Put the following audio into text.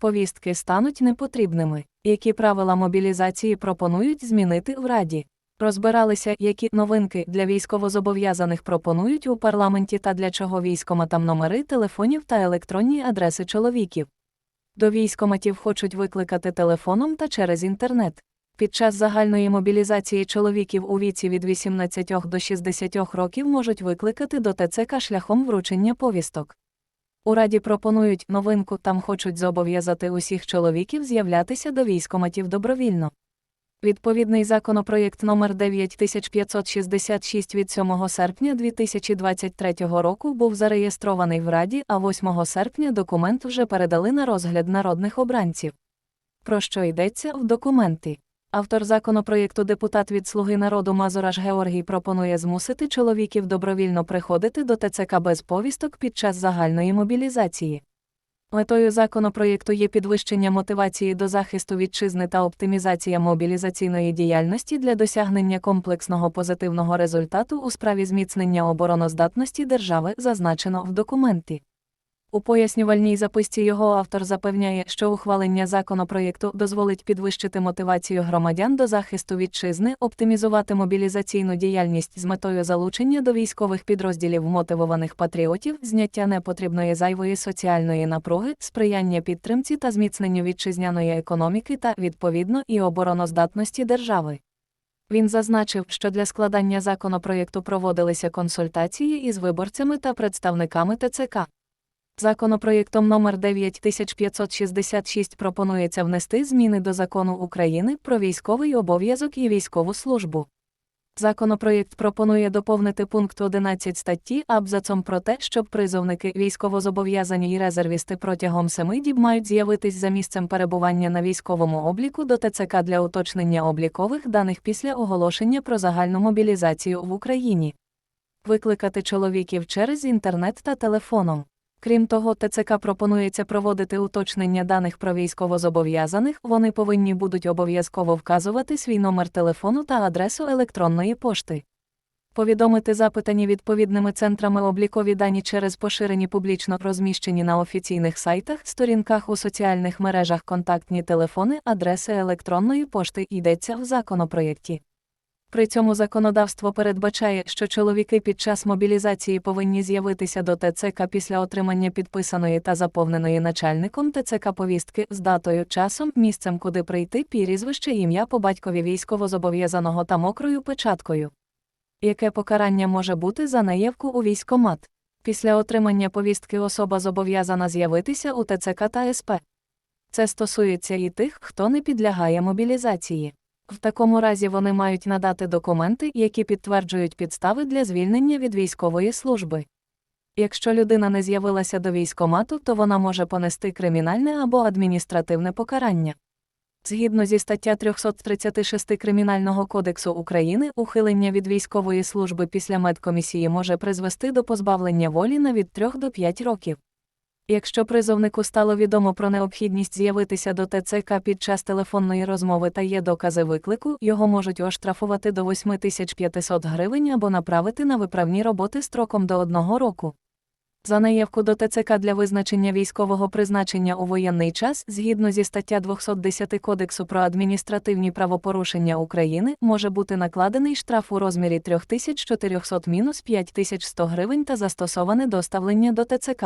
Повістки стануть непотрібними. Які правила мобілізації пропонують змінити в Раді? Розбиралися, які новинки для військовозобов'язаних пропонують у парламенті та для чого військоматам номери телефонів та електронні адреси чоловіків. До військоматів хочуть викликати телефоном та через інтернет. Під час загальної мобілізації чоловіків у віці від 18 до 60 років можуть викликати до ТЦК шляхом вручення повісток. У Раді пропонують новинку, там хочуть зобов'язати усіх чоловіків з'являтися до військоматів добровільно. Відповідний законопроєкт номер 9566 від 7 серпня 2023 року був зареєстрований в Раді, а 8 серпня документ вже передали на розгляд народних обранців. Про що йдеться в документі? Автор законопроєкту депутат від Слуги народу Мазураш Георгій пропонує змусити чоловіків добровільно приходити до ТЦК без повісток під час загальної мобілізації. Метою законопроєкту є підвищення мотивації до захисту вітчизни та оптимізація мобілізаційної діяльності для досягнення комплексного позитивного результату у справі зміцнення обороноздатності держави, зазначено в документі. У пояснювальній записці його автор запевняє, що ухвалення законопроєкту дозволить підвищити мотивацію громадян до захисту вітчизни, оптимізувати мобілізаційну діяльність з метою залучення до військових підрозділів мотивованих патріотів, зняття непотрібної зайвої соціальної напруги, сприяння підтримці та зміцненню вітчизняної економіки та, відповідно, і обороноздатності держави. Він зазначив, що для складання законопроєкту проводилися консультації із виборцями та представниками ТЦК. Законопроєктом номер 9566 пропонується внести зміни до закону України про військовий обов'язок і військову службу. Законопроєкт пропонує доповнити пункт 11 статті абзацом про те, щоб призовники військовозобов'язані і резервісти протягом семи діб мають з'явитись за місцем перебування на військовому обліку до ТЦК для уточнення облікових даних після оголошення про загальну мобілізацію в Україні, викликати чоловіків через інтернет та телефоном. Крім того, ТЦК пропонується проводити уточнення даних про військовозобов'язаних, вони повинні будуть обов'язково вказувати свій номер телефону та адресу електронної пошти. Повідомити запитані відповідними центрами облікові дані через поширені публічно розміщені на офіційних сайтах, сторінках у соціальних мережах контактні телефони, адреси електронної пошти йдеться в законопроєкті. При цьому законодавство передбачає, що чоловіки під час мобілізації повинні з'явитися до ТЦК після отримання підписаної та заповненої начальником ТЦК повістки з датою, часом, місцем, куди прийти, прізвище, ім'я по батькові військовозобов'язаного та мокрою печаткою. Яке покарання може бути за неявку у військомат? Після отримання повістки особа зобов'язана з'явитися у ТЦК та СП. Це стосується і тих, хто не підлягає мобілізації. В такому разі вони мають надати документи, які підтверджують підстави для звільнення від військової служби. Якщо людина не з'явилася до військомату, то вона може понести кримінальне або адміністративне покарання. Згідно зі стаття 336 Кримінального кодексу України, ухилення від військової служби після медкомісії може призвести до позбавлення волі на від 3 до 5 років. Якщо призовнику стало відомо про необхідність з'явитися до ТЦК під час телефонної розмови та є докази виклику, його можуть оштрафувати до 8500 гривень або направити на виправні роботи строком до одного року. За наявку до ТЦК для визначення військового призначення у воєнний час, згідно зі стаття 210 Кодексу про адміністративні правопорушення України, може бути накладений штраф у розмірі 3400-5100 гривень та застосоване доставлення до ТЦК.